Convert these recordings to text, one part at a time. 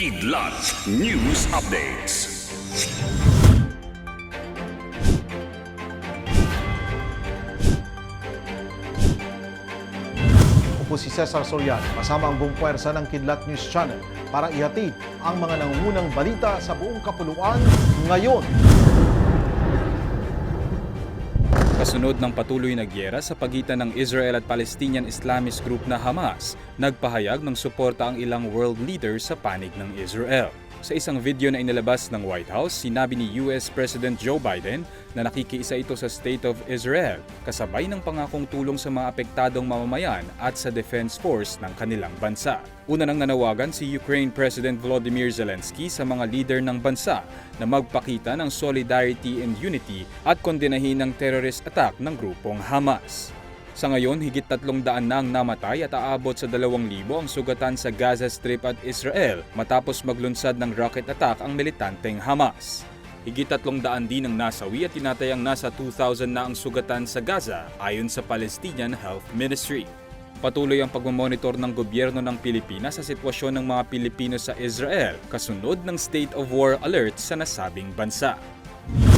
Kidlat News Updates. Ako po si Cesar Soriano kasama ang buong puwersa ng Kidlat News Channel para ihatid ang mga nangungunang balita sa buong kapuluan ngayon. Kasunod ng patuloy na gyera sa pagitan ng Israel at Palestinian Islamist group na Hamas, nagpahayag ng suporta ang ilang world leaders sa panig ng Israel. Sa isang video na inilabas ng White House, sinabi ni US President Joe Biden na nakikiisa ito sa State of Israel, kasabay ng pangakong tulong sa mga apektadong mamamayan at sa defense force ng kanilang bansa. Una nang nanawagan si Ukraine President Volodymyr Zelensky sa mga leader ng bansa na magpakita ng solidarity and unity at kondenahin ng terrorist attack ng grupong Hamas. Sa ngayon, higit tatlong daan na ang namatay at aabot sa dalawang libo ang sugatan sa Gaza Strip at Israel matapos maglunsad ng rocket attack ang militanteng Hamas. Higit tatlong daan din ang nasawi at tinatayang nasa 2,000 na ang sugatan sa Gaza ayon sa Palestinian Health Ministry. Patuloy ang pagmamonitor ng gobyerno ng Pilipinas sa sitwasyon ng mga Pilipino sa Israel kasunod ng state of war alert sa nasabing bansa.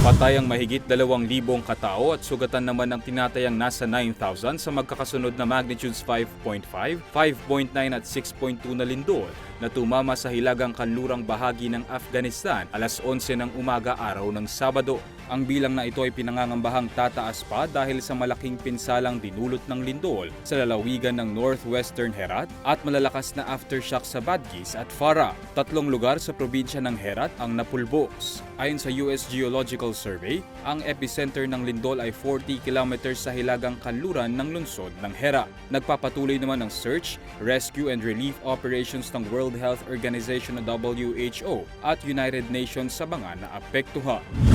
Patay ang mahigit 2,000 katao at sugatan naman ang tinatayang nasa 9,000 sa magkakasunod na magnitudes 5.5, 5.9 at 6.2 na lindol na tumama sa hilagang kanlurang bahagi ng Afghanistan alas 11 ng umaga araw ng Sabado. Ang bilang na ito ay pinangangambahang tataas pa dahil sa malaking pinsalang dinulot ng lindol sa lalawigan ng northwestern Herat at malalakas na aftershock sa Badgis at Farah. Tatlong lugar sa probinsya ng Herat ang napulbos. Ayon sa US Geological Survey, ang epicenter ng lindol ay 40 kilometers sa hilagang kanluran ng lungsod ng Herat. Nagpapatuloy naman ang search, rescue and relief operations ng World Health Organization o WHO at United Nations sa mga naapektuhan.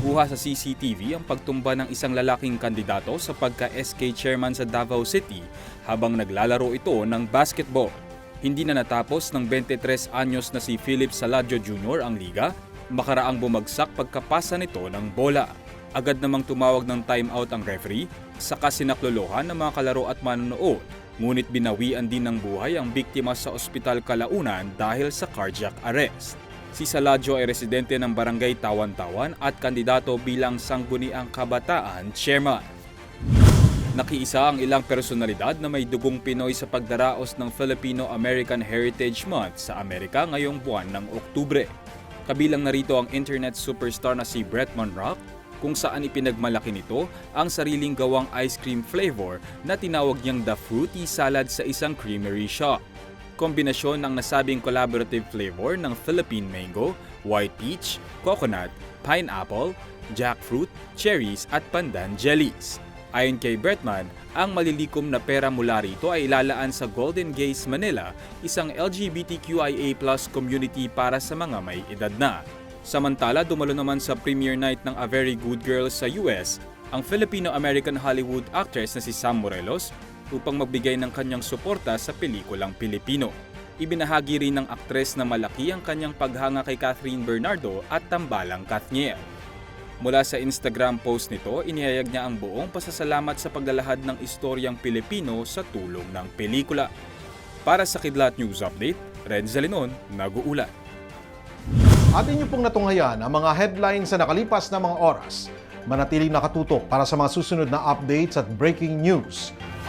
Kuha sa CCTV ang pagtumba ng isang lalaking kandidato sa pagka-SK chairman sa Davao City habang naglalaro ito ng basketball. Hindi na natapos ng 23 anyos na si Philip Saladio Jr. ang liga, makaraang bumagsak pagkapasa nito ng bola. Agad namang tumawag ng timeout ang referee, saka sinaklolohan ng mga kalaro at manonood. Ngunit binawian din ng buhay ang biktima sa ospital Kalaunan dahil sa cardiac arrest. Si Saladio ay residente ng barangay Tawan-Tawan at kandidato bilang Sangguniang Kabataan Chairman. Nakiisa ang ilang personalidad na may dugong Pinoy sa pagdaraos ng Filipino-American Heritage Month sa Amerika ngayong buwan ng Oktubre. Kabilang narito ang internet superstar na si Brett Monrock kung saan ipinagmalaki nito ang sariling gawang ice cream flavor na tinawag niyang The Fruity Salad sa isang creamery shop kombinasyon ng nasabing collaborative flavor ng Philippine mango, white peach, coconut, pineapple, jackfruit, cherries at pandan jellies. Ayon kay Bertman, ang malilikom na pera mula rito ay ilalaan sa Golden Gaze Manila, isang LGBTQIA community para sa mga may edad na. Samantala, dumalo naman sa premiere night ng A Very Good Girl sa US, ang Filipino-American Hollywood actress na si Sam Morelos upang magbigay ng kanyang suporta sa pelikulang Pilipino. Ibinahagi rin ng aktres na malaki ang kanyang paghanga kay Catherine Bernardo at Tambalang Kathniel. Mula sa Instagram post nito, inihayag niya ang buong pasasalamat sa paglalahad ng istoryang Pilipino sa tulong ng pelikula. Para sa Kidlat News Update, Red Zalinon, nag-uulat. Atin niyo pong natunghayan ang mga headlines sa nakalipas na mga oras. Manatiling nakatutok para sa mga susunod na updates at breaking news.